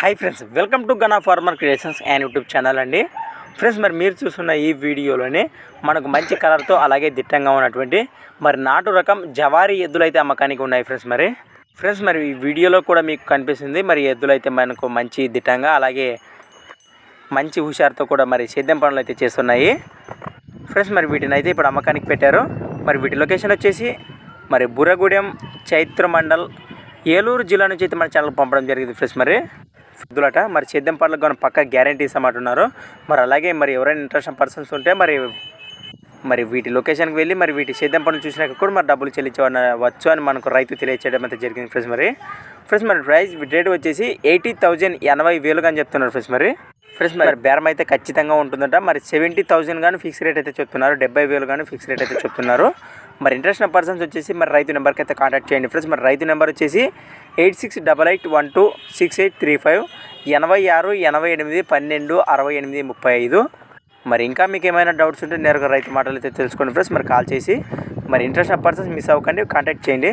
Hi friends welcome to Gana farmer creations and YouTube channel అండి. Friends మరి మీరు చూస్తున్న ఈ వీడియోలోనే మనకు మంచి కలర్తో అలాగే దిట్టంగా ఉన్నటువంటి మరి నాటు రకం జవారీ ఎద్దులు అయితే అమ్మకానికి ఉన్నాయి ఫ్రెండ్స్ మరి. ఫ్రెండ్స్ మరి ఈ వీడియోలో కూడా మీకు కనిపిస్తుంది మరి ఎద్దులు అయితే మనకు మంచి దిట్టంగా అలాగే మంచి హుషారుతో కూడా మరి సేద్యం పనులు అయితే చేస్తున్నాయి. ఫ్రెండ్స్ మరి వీటిని అయితే ఇప్పుడు అమ్మకానికి పెట్టారు. మరి వీటి లొకేషన్ వచ్చేసి మరి బుర్రగూడెం చైత్ర మండల్ ఏలూరు జిల్లా నుంచి అయితే మన ఛానల్ పంపడం జరిగింది ఫ్రెండ్స్ మరి. ఎద్దులట మరి సేద్యం పనులకు కానీ పక్క గ్యారంటీ ఇస్తామంటున్నారు. మరి అలాగే మరి ఎవరైనా ఇంట్రెస్ట్ పర్సన్స్ ఉంటే మరి మరి వీటి లొకేషన్కి వెళ్ళి మరి వీటి సేద్యం పనులు చూసినాక కూడా మరి డబ్బులు చెల్లించవచ్చు అని మనకు రైతు తెలియచేయడం అయితే జరిగింది ఫ్రెండ్స్ మరి. ఫ్రెండ్స్ మరి ప్రైస్ రేట్ వచ్చేసి ఎయిటీ థౌజండ్ ఎనభై వేలుగా అని చెప్తున్నారు ఫ్రెండ్స్ మరి. ఫ్రెండ్స్ మరి బేరం అయితే ఖచ్చితంగా ఉంటుందంట. మరి సెవెంటీ థౌసండ్ కానీ ఫిక్స్ రేట్ అయితే చెప్తున్నారు. డెబ్బై వేలు కానీ ఫిక్స్ రేట్ అయితే చెప్తున్నారు. మరి ఇంట్రెస్ట్ పర్సన్స్ వచ్చేసి మరి రైతు నెంబర్కి అయితే కాంటాక్ట్ చేయండి. ఫ్రెండ్స్ మరి రైతు నెంబర్ వచ్చేసి eight six double eight one two six eight three five ఎనభై ఆరు ఎనభై ఎనిమిది పన్నెండు అరవై ఎనిమిది ముప్పై ఐదు. మరి ఇంకా మీకు ఏమైనా డౌట్స్ ఉంటే నేరుగా రైతు మాటలు అయితే తెలుసుకోండి ఫ్రెండ్స్. మరి కాల్ చేసి మరి ఇంట్రెస్ట్ పర్సన్స్ మిస్ అవ్వకండి కాంటాక్ట్ చేయండి.